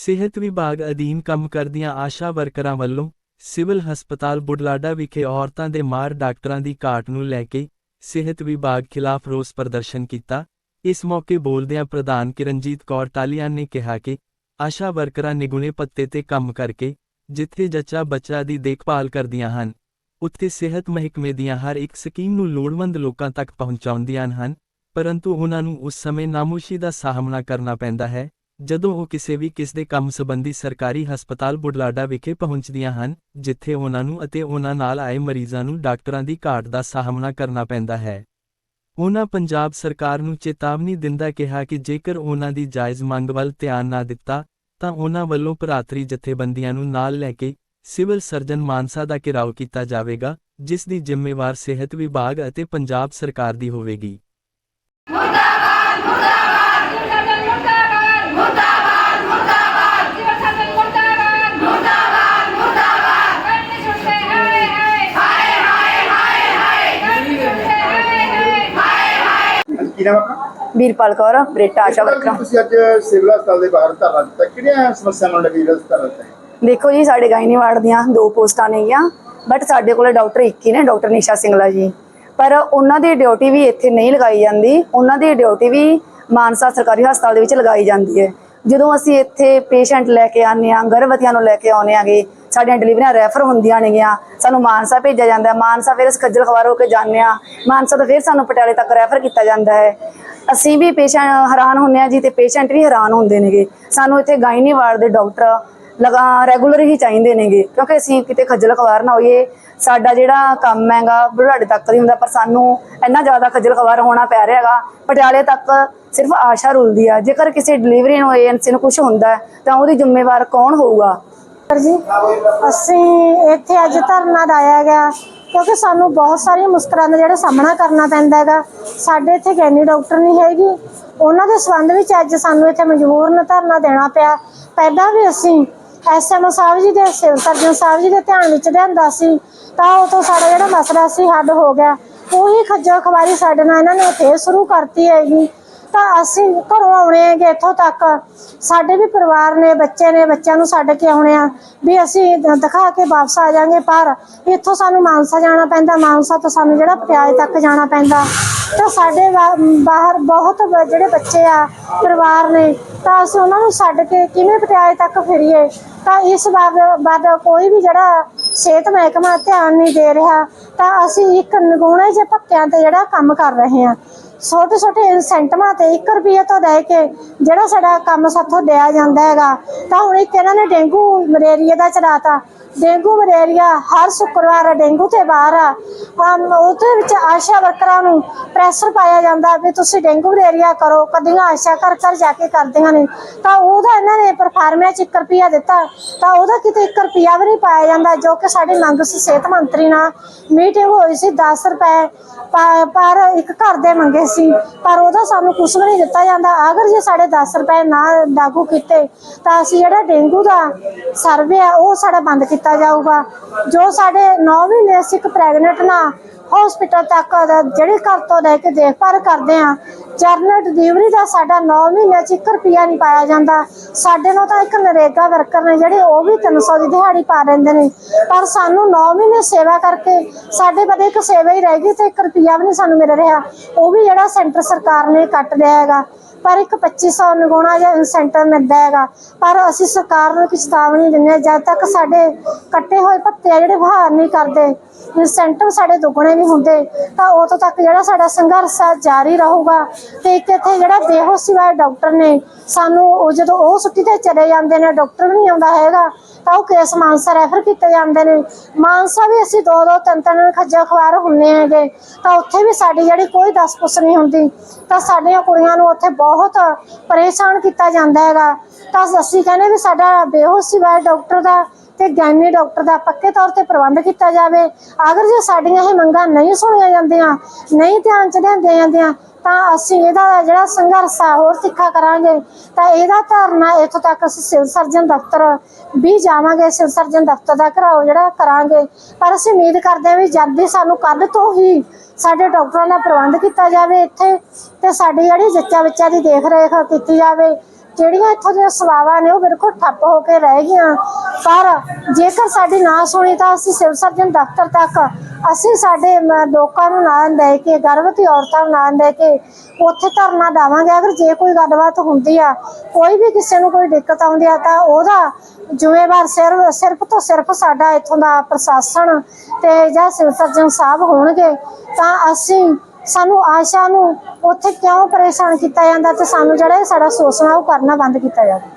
ਸਿਹਤ ਵਿਭਾਗ ਅਧੀਨ ਕੰਮ ਕਰਦੀਆਂ ਆਸ਼ਾ ਵਰਕਰਾਂ ਵੱਲੋਂ ਸਿਵਲ ਹਸਪਤਾਲ ਬੁਢਲਾਡਾ ਵਿਖੇ ਔਰਤਾਂ ਦੇ ਮਾਰ ਡਾਕਟਰਾਂ ਦੀ ਘਾਟ ਨੂੰ ਲੈ ਕੇ ਸਿਹਤ ਵਿਭਾਗ ਖਿਲਾਫ ਰੋਸ ਪ੍ਰਦਰਸ਼ਨ ਕੀਤਾ। ਇਸ ਮੌਕੇ ਬੋਲਦਿਆਂ ਪ੍ਰਧਾਨ ਕਿਰਨਜੀਤ ਕੌਰ ਟਾਲੀਆਂ ਨੇ ਕਿਹਾ ਕਿ ਆਸ਼ਾ ਵਰਕਰਾਂ ਨਿਗੁਣੇ ਪੱਤੇ ਤੇ ਕੰਮ ਕਰਕੇ ਜਿੱਥੇ ਜੱਚਾ ਬੱਚਾ ਦੀ ਦੇਖਭਾਲ ਕਰਦੀਆਂ ਹਨ, ਉੱਥੇ ਸਿਹਤ ਮਹਿਕਮੇ ਦੀਆਂ ਹਰ ਇੱਕ ਸਕੀਮ ਨੂੰ ਲੋੜਵੰਦ ਲੋਕਾਂ ਤੱਕ ਪਹੁੰਚਾਉਂਦੀਆਂ ਹਨ, ਪਰੰਤੂ ਉਹਨਾਂ ਨੂੰ ਉਸ ਸਮੇਂ ਨਾਮੁਸ਼ੀ ਦਾ ਸਾਹਮਣਾ ਕਰਨਾ ਪੈਂਦਾ ਹੈ। ਜਦੋਂ ਉਹ ਕਿਸੇ ਵੀ ਕਿਸ ਦੇ ਕੰਮ ਸੰਬੰਧੀ ਸਰਕਾਰੀ ਹਸਪਤਾਲ ਬੁਢਲਾਡਾ ਵਿਖੇ ਪਹੁੰਚਦੀਆਂ ਹਨ, ਜਿੱਥੇ ਉਹਨਾਂ ਨੂੰ ਅਤੇ ਉਹਨਾਂ ਨਾਲ ਆਏ ਮਰੀਜ਼ਾਂ ਨੂੰ ਡਾਕਟਰਾਂ ਦੀ ਘਾਟ ਦਾ ਸਾਹਮਣਾ ਕਰਨਾ ਪੈਂਦਾ ਹੈ। ਉਹਨਾਂ ਪੰਜਾਬ ਸਰਕਾਰ ਨੂੰ ਚੇਤਾਵਨੀ ਦਿੰਦਾ ਕਿਹਾ ਕਿ ਜੇਕਰ ਉਹਨਾਂ ਦੀ ਜਾਇਜ਼ ਮੰਗ ਵੱਲ ਧਿਆਨ ਨਾ ਦਿੱਤਾ, ਤਾਂ ਉਹਨਾਂ ਵੱਲੋਂ ਭਰਾਤਰੀ ਜਥੇਬੰਦੀਆਂ ਨੂੰ ਨਾਲ ਲੈ ਕੇ ਸਿਵਲ ਸਰਜਨ ਮਾਨਸਾ ਦਾ ਘਿਰਾਓ ਕੀਤਾ ਜਾਵੇਗਾ, ਜਿਸ ਦੀ ਜ਼ਿੰਮੇਵਾਰ ਸਿਹਤ ਵਿਭਾਗ ਅਤੇ ਪੰਜਾਬ ਸਰਕਾਰ ਦੀ ਹੋਵੇਗੀ। ਕੀ ਨਾਮ ਆਪਣਾ? ਵੀਰਪਾਲ ਕੌਰ ਬਰੇਟਾ ਆਸ਼ਾ ਵਰਕਰ। ਤੁਸੀਂ ਅੱਜ ਸਿਵਲ ਹਸਪਤਾਲ ਦੇ ਬਾਹਰ ਧਰਨਾ ਦਿੱਤਾ। ਕਿਹੜੀਆਂ ਸਮੱਸਿਆਵਾਂ ਨੂੰ ਲੱਗੀ ਜਿਹੜਾ ਧਰਨਾ ਦਿੱਤਾ? ਦੇਖੋ ਜੀ ਸਾਡੇ ਗਾਇਨੀ ਵਾਰਡ ਦੀਆਂ ਦੋ ਪੋਸਟਾਂ ਨੇਗੀਆਂ ਬਟ ਸਾਡੇ ਕੋਲੇ ਡਾਕਟਰ ਇੱਕ ਹੀ ਨੇ ਡਾਕਟਰ ਨਿਸ਼ਾ ਸਿੰਗਲਾ ਜੀ। ਪਰ ਉਹਨਾਂ ਦੀ ਡਿਊਟੀ ਵੀ ਇੱਥੇ ਨਹੀਂ ਲਗਾਈ ਜਾਂਦੀ। ਉਹਨਾਂ ਦੀ ਡਿਊਟੀ ਵੀ ਮਾਨਸਾ ਸਰਕਾਰੀ ਹਸਪਤਾਲ ਦੇ ਵਿੱਚ ਲਗਾਈ ਜਾਂਦੀ ਹੈ। ਜਦੋਂ ਅਸੀਂ ਇੱਥੇ ਪੇਸ਼ੈਂਟ ਲੈ ਕੇ ਆਉਂਦੇ ਹਾਂ ਗਰਭਵਤੀਆਂ ਨੂੰ ਲੈ ਕੇ ਆਉਂਦੇ ਆਂਗੇ ਸਾਡੀਆਂ ਡਿਲੀਵਰੀਆਂ ਰੈਫਰ ਹੁੰਦੀਆਂ ਨੇਗੀਆਂ। ਸਾਨੂੰ ਮਾਨਸਾ ਭੇਜਿਆ ਜਾਂਦਾ ਮਾਨਸਾ ਫਿਰ ਅਸੀਂ ਖੱਜਲ ਖਵਾਰ ਹੋ ਕੇ ਜਾਂਦੇ ਹਾਂ। ਮਾਨਸਾ ਤੋਂ ਫਿਰ ਸਾਨੂੰ ਪਟਿਆਲੇ ਤੱਕ ਰੈਫਰ ਕੀਤਾ ਜਾਂਦਾ ਹੈ। ਅਸੀਂ ਵੀ ਪੇਸ਼ੈਂਟ ਹੈਰਾਨ ਹੁੰਦੇ ਆ ਜੀ ਤੇ ਪੇਸ਼ੈਂਟ ਵੀ ਹੈਰਾਨ ਹੁੰਦੇ ਨੇਗੇ। ਸਾਨੂੰ ਇੱਥੇ ਗਾਇਨੀ ਵਾਰਡ ਦੇ ਡਾਕਟਰ ਲਗਾ ਰੈਗੂਲਰ ਹੀ ਚਾਹੀਦੇ ਨੇਗੇ। ਕਿਉਂਕਿ ਅਸੀਂ ਕਿਤੇ ਖੱਜਲ ਖਵਾਰ ਨਾ ਹੋਈਏ। ਸਾਡਾ ਜਿਹੜਾ ਕੰਮ ਹੈਗਾ ਬੁਢਾੜੇ ਤੱਕ ਹੀ ਹੁੰਦਾ, ਪਰ ਸਾਨੂੰ ਇੰਨਾ ਜ਼ਿਆਦਾ ਖੱਜਲ ਖਵਾਰ ਹੋਣਾ ਪੈ ਰਿਹਾ ਹੈਗਾ। ਪਟਿਆਲੇ ਤੱਕ ਸਿਰਫ ਆਸ਼ਾ ਰੁਲਦੀ ਆ। ਜੇਕਰ ਕਿਸੇ ਡਿਲੀਵਰੀ ਨੂੰ ਏਜੰਸੀ ਨੂੰ ਕੁਝ ਹੁੰਦਾ ਤਾਂ ਉਹਦੀ ਜ਼ਿੰਮੇਵਾਰ ਕੌਣ ਹੋਊਗਾ? ਜੀ ਅਸੀਂ ਇੱਥੇ ਅੱਜ ਧਰਨਾ ਲਾਇਆ ਗਿਆ ਕਿਉਂਕਿ ਸਾਨੂੰ ਬਹੁਤ ਸਾਰੀਆਂ ਮੁਸ਼ਕਲਾਂ ਦਾ ਜਿਹੜਾ ਸਾਹਮਣਾ ਕਰਨਾ ਪੈਂਦਾ ਹੈਗਾ। ਸਾਡੇ ਇੱਥੇ ਗੈਨੀ ਡਾਕਟਰ ਨਹੀਂ ਹੈਗੀ। ਉਹਨਾਂ ਦੇ ਸੰਬੰਧ ਵਿੱਚ ਅੱਜ ਸਾਨੂੰ ਇੱਥੇ ਮਜਬੂਰਨ ਧਰਨਾ ਦੇਣਾ ਪਿਆ। ਪਹਿਲਾਂ ਵੀ ਅਸੀਂ ਐਸਐਮਓ ਸਾਹਿਬ ਜੀ ਦੇ, ਸਿਵਲ ਸਰਜਨ ਸਾਹਿਬ ਜੀ ਦੇ ਧਿਆਨ ਵਿੱਚ ਲਿਆਂਦਾ ਸੀ, ਤਾਂ ਉਹ ਤੋਂ ਸਾਡਾ ਜਿਹੜਾ ਮਸਲਾ ਸੀ ਹੱਲ ਹੋ ਗਿਆ। ਉਹੀ ਖੱਜਲ ਖਵਾਰੀ ਸਾਡੇ ਨਾਲ ਇਹਨਾਂ ਨੇ ਫੇਰ ਸ਼ੁਰੂ ਕਰਤੀ ਹੈਗੀ। ਤਾਂ ਅਸੀਂ ਘਰੋਂ ਆਉਣੇ ਹੈਗੇ ਇੱਥੋਂ ਤੱਕ। ਸਾਡੇ ਵੀ ਪਰਿਵਾਰ ਨੇ, ਬੱਚੇ ਨੇ, ਬੱਚਿਆਂ ਨੂੰ ਛੱਡ ਕੇ ਆਉਣੇ ਆ। ਵੀ ਅਸੀਂ ਦਿਖਾ ਕੇ ਵਾਪਸ ਆ ਜਾਾਂਗੇ ਪਰ ਇੱਥੋਂ ਸਾਨੂੰ ਮਾਨਸਾ ਜਾਣਾ ਪੈਂਦਾ, ਮਾਨਸਾ ਤੋਂ ਸਾਨੂੰ ਜਿਹੜਾ ਪਟਿਆਲੇ ਤੱਕ ਜਾਣਾ ਪੈਂਦਾ। ਤਾਂ ਸਾਡੇ ਬਾਹਰ ਬਹੁਤ ਜਿਹੜੇ ਬੱਚੇ ਆ, ਪਰਿਵਾਰ ਨੇ, ਤਾਂ ਅਸੀਂ ਉਹਨਾਂ ਨੂੰ ਛੱਡ ਕੇ ਕਿਵੇਂ ਪਟਿਆਲੇ ਤੱਕ ਫਿਰੀਏ? ਤਾਂ ਇਸ ਬਾਬ ਬਾਦ ਕੋਈ ਵੀ ਜਿਹੜਾ ਸਿਹਤ ਮਹਿਕਮਾ ਧਿਆਨ ਨਹੀਂ ਦੇ ਰਿਹਾ, ਤਾਂ ਅਸੀਂ ਇੱਕ ਨਿਗੁਣੇ ਜਿਹੇ ਪੱਕਿਆਂ ਤੇ ਜਿਹੜਾ ਕੰਮ ਕਰ ਰਹੇ ਹਾਂ। ਛੋਟੇ ਛੋਟੇ ਸੈਂਟਮਾਂ ਤੇ 1 ਰੁਪਏ ਤੋਂ ਲੈ ਕੇ ਜਿਹੜਾ ਸਾਡਾ ਕੰਮ ਸਾਥੋਂ ਦਿਆ ਜਾਂਦਾ ਹੈਗਾ, ਤਾਂ ਹੁਣ ਇੱਕ ਇਹਨਾਂ ਨੇ ਡੇਂਗੂ ਮਲੇਰੀਆ ਦਾ ਚਲਾਤਾ ਡੇਂਗੂ ਮਲੇਰੀਆ, ਹਰ ਸ਼ੁੱਕਰਵਾਰ ਡੇਂਗੂ ਤੇ ਬਾਹਰ ਆ। ਉਹਦੇ ਵਿੱਚ ਆਸ਼ਾ ਵਰਕਰਾਂ ਨੂੰ ਪ੍ਰੈਸ਼ਰ ਪਾਇਆ ਜਾਂਦਾ ਵੀ ਤੁਸੀਂ ਡੇਂਗੂ ਮਲੇਰੀਆ ਕਰੋ, ਕਦੀਆਂ ਆਸ਼ਾ ਘਰ ਘਰ ਜਾ ਕੇ ਕਰਦੀਆਂ ਨੇ। ਤਾਂ ਉਹਦਾ ਇਹਨਾਂ ਨੇ ਪਰਫਾਰਮੈਂਸ 1 ਰੁਪਿਆ ਦਿੱਤਾ। ਤਾਂ ਉਹਦਾ ਕਿਤੇ 1 ਰੁਪਿਆ ਵੀ ਨਹੀਂ ਪਾਇਆ ਜਾਂਦਾ, ਜੋ ਕਿ ਸਾਡੀ ਮੰਗ ਸੀ ਸਿਹਤ ਮੰਤਰੀ ਨਾਲ। ਮੀਟਿੰਗ ਹੋਈ ਸੀ 10 ਰੁਪਏ ਪਰ ਇੱਕ ਘਰ ਦੇ ਮੰਗੇ ਸੀ। ਪਰ ਉਹਦਾ ਸਾਨੂੰ ਕੁਝ ਵੀ ਨਹੀਂ ਦਿੱਤਾ ਜਾਂਦਾ। ਅਗਰ ਜੇ ਸਾਡੇ 10 ਰੁਪਏ ਨਾ ਲਾਗੂ ਕੀਤੇ, ਤਾਂ ਅਸੀਂ ਜਿਹੜਾ ਡੇਂਗੂ ਦਾ ਸਰਵੇ ਆ, ਉਹ ਸਾਡਾ ਬੰਦ ਕੀਤਾ ਜਾਊਗਾ। ਜੋ ਸਾਡੇ 9 ਮਹੀਨੇ ਅਸੀਂ ਇੱਕ ਪ੍ਰੈਗਨੈਂਟ ਨਾ ਹਸਪੀਟਲ ਤੱਕ ਜਿਹੜੇ ਘਰ ਤੋਂ ਲੈ ਕੇ ਦੇਖਭਾਲ ਕਰਦੇ ਆ, ਜਰਨਲ ਡਿਲੀਵਰੀ ਦਾ ਸਾਡਾ 9 ਮਹੀਨੇ ਚ 1 ਰੁਪਿਆ ਨਹੀਂ ਪਾਇਆ ਜਾਂਦਾ। ਸਾਡੇ ਨੂੰ ਤਾਂ ਇੱਕ ਨਰੇਗਾ ਵਰਕਰ ਨੇ ਜਿਹੜੇ ਉਹ ਵੀ 300 ਦੀ ਦਿਹਾੜੀ ਪਾ ਲੈਂਦੇ ਨੇ। ਪਰ ਸਾਨੂੰ 9 ਮਹੀਨੇ ਸੇਵਾ ਕਰਕੇ ਸਾਡੇ ਬਦੇ ਇੱਕ ਸੇਵਾ ਹੀ ਰਹਿ ਗਈ ਤੇ 1 ਰੁਪਿਆ ਵੀ ਨਹੀਂ ਸਾਨੂੰ ਮਿਲ ਰਿਹਾ। ਉਹ ਵੀ ਜਿਹੜਾ ਸੈਂਟਰ ਸਰਕਾਰ ਨੇ ਕੱਟ ਲਿਆ ਹੈਗਾ। ਪਰ ਇੱਕ 2500 ਨਿਗੁਣਾ ਜਿਹਾ ਇਨਸੈਂਟਿਵ ਮਿਲਦਾ ਹੈਗਾ। ਪਰ ਅਸੀਂ ਸਰਕਾਰ ਨੂੰ ਇੱਕ ਦਿੰਦੇ। ਜਦ ਤੱਕ ਸਾਡੇ ਕੱਟੇ ਹੋਏ ਭੱਤੇ ਆ ਜਿਹੜੇ ਬਹਾਰ ਨਹੀਂ ਕਰਦੇ। ਇਨਸੈਂਟਿਵ ਸਾਡੇ ਦੁੱਗਣੇ ਨਹੀਂ ਹੁੰਦੇ, ਤਾਂ ਉਦੋਂ ਤੱਕ ਜਿਹੜਾ ਸਾਡਾ ਸੰਘਰਸ਼ ਆ, ਜਾਰੀ ਰਹੂਗਾ। ਤੇ ਇੱਕ ਇੱਥੇ ਜਿਹੜਾ ਬੇਹੋਸ਼ੀ ਵਾਲੇ ਡਾਕਟਰ ਨੇ, ਸਾਨੂੰ ਉਹ ਜਦੋਂ ਉਹ ਛੁੱਟੀ ਤੇ ਚਲੇ ਜਾਂਦੇ ਨੇ, ਡਾਕਟਰ ਵੀ ਨਹੀਂ ਆਉਂਦਾ ਹੈਗਾ, ਤਾਂ ਉਹ ਕੇਸ ਮਾਨਸਾ ਰੈਫਰ ਕੀਤੇ ਜਾਂਦੇ ਨੇ। ਮਾਨਸਾ ਵੀ ਅਸੀਂ ਦੋ ਦੋ, ਤਿੰਨ ਤਿੰਨ ਖੱਜਾ ਖਵਾਰ ਹੁੰਨੇ ਹੈਗੇ, ਤਾਂ ਉੱਥੇ ਵੀ ਸਾਡੀ ਜਿਹੜੀ ਕੋਈ ਦਸ ਪੁੱਛ ਨਹੀਂ ਹੁੰਦੀ। ਤਾਂ ਸਾਡੀਆਂ ਕੁੜੀਆਂ ਨੂੰ ਉੱਥੇ ਬਹੁਤ ਪਰੇਸ਼ਾਨ ਕੀਤਾ ਜਾਂਦਾ ਹੈਗਾ। ਤਾਂ ਅਸੀਂ ਕਹਿੰਦੇ ਵੀ ਸਾਡਾ ਬੇਹੋਸ਼ੀ ਵਾਲੇ ਡਾਕਟਰ ਦਾ ਤੇ ਗੈਨੀ ਡਾਕਟਰ ਦਾ ਪੱਕੇ ਤੌਰ ਤੇ ਪ੍ਰਬੰਧ ਕੀਤਾ ਜਾਵੇ। ਅਗਰ ਜੇ ਸਾਡੀਆਂ ਇਹ ਮੰਗਾਂ ਨਹੀਂ ਸੁਣੀਆਂ ਜਾਂਦੀਆਂ, ਨਹੀਂ ਧਿਆਨ ਚ ਲਿਆਂਦੀਆਂ ਜਾਂਦੀਆਂ, ਤਾਂ ਅਸੀਂ ਇਹਦਾ ਜਿਹੜਾ ਸੰਘਰਸ਼ ਆ, ਹੋਰ ਤਿੱਖਾ ਕਰਾਂਗੇ। ਤਾਂ ਇਹਦਾ ਧਰਨਾ ਇੱਥੋਂ ਤੱਕ ਅਸੀਂ ਸਿਵਲ ਸਰਜਨ ਦਫ਼ਤਰ ਵੀ ਜਾਵਾਂਗੇ, ਸਿਵਲ ਸਰਜਨ ਦਫ਼ਤਰ ਦਾ ਘਰਾਓ ਜਿਹੜਾ ਕਰਾਂਗੇ। ਪਰ ਅਸੀਂ ਉਮੀਦ ਕਰਦੇ ਹਾਂ ਵੀ ਜਲਦੀ ਸਾਨੂੰ ਕੱਲ ਤੋਂ ਹੀ ਸਾਡੇ ਡਾਕਟਰਾਂ ਦਾ ਪ੍ਰਬੰਧ ਕੀਤਾ ਜਾਵੇ ਇੱਥੇ, ਤੇ ਸਾਡੀ ਜਿਹੜੀ ਜੱਚਾ ਬੱਚਾ ਦੀ ਦੇਖ ਰੇਖ ਕੀਤੀ ਜਾਵੇ ਜਿਹੜੀਆਂ ਇੱਥੋਂ ਦੀਆਂ ਸੇਵਾਵਾਂ ਨੇ ਉਹ ਬਿਲਕੁਲ ਠੱਪ ਹੋ ਕੇ ਰਹਿ ਗਈਆਂ। ਪਰ ਜੇਕਰ ਸਾਡੀ ਨਾ ਸੁਣੀ ਤਾਂ ਅਸੀਂ ਸਿਵਲ ਸਰਜਨ ਦਫ਼ਤਰ ਤੱਕ ਅਸੀਂ ਸਾਡੇ ਲੋਕਾਂ ਨੂੰ ਨਾਲ ਲੈ ਕੇ, ਗਰਭਵਤੀ ਔਰਤਾਂ ਨੂੰ ਨਾਲ ਲੈ ਕੇ ਉੱਥੇ ਧਰਨਾ ਦੇਵਾਂਗੇ। ਅਗਰ ਜੇ ਕੋਈ ਗੱਲਬਾਤ ਹੁੰਦੀ ਆ, ਕੋਈ ਵੀ ਕਿਸੇ ਨੂੰ ਕੋਈ ਦਿੱਕਤ ਆਉਂਦੀ ਆ ਤਾਂ ਉਹਦਾ ਜ਼ਿੰਮੇਵਾਰ ਸਿਰਫ ਸਿਰਫ ਤੋਂ ਸਿਰਫ ਸਾਡਾ ਇੱਥੋਂ ਦਾ ਪ੍ਰਸ਼ਾਸਨ ਤੇ ਜਾਂ ਸਿਵਲ ਸਰਜਨ ਸਾਹਿਬ ਹੋਣਗੇ। ਤਾਂ ਅਸੀਂ ਸਾਨੂੰ ਆਸ਼ਾ ਨੂੰ ਉੱਥੇ ਕਿਉਂ ਪਰੇਸ਼ਾਨ ਕੀਤਾ ਜਾਂਦਾ ਤੇ ਸਾਨੂੰ ਜਿਹੜਾ ਸਾਡਾ ਸੋਚਣਾ, ਉਹ ਕਰਨਾ ਬੰਦ ਕੀਤਾ ਜਾਂਦਾ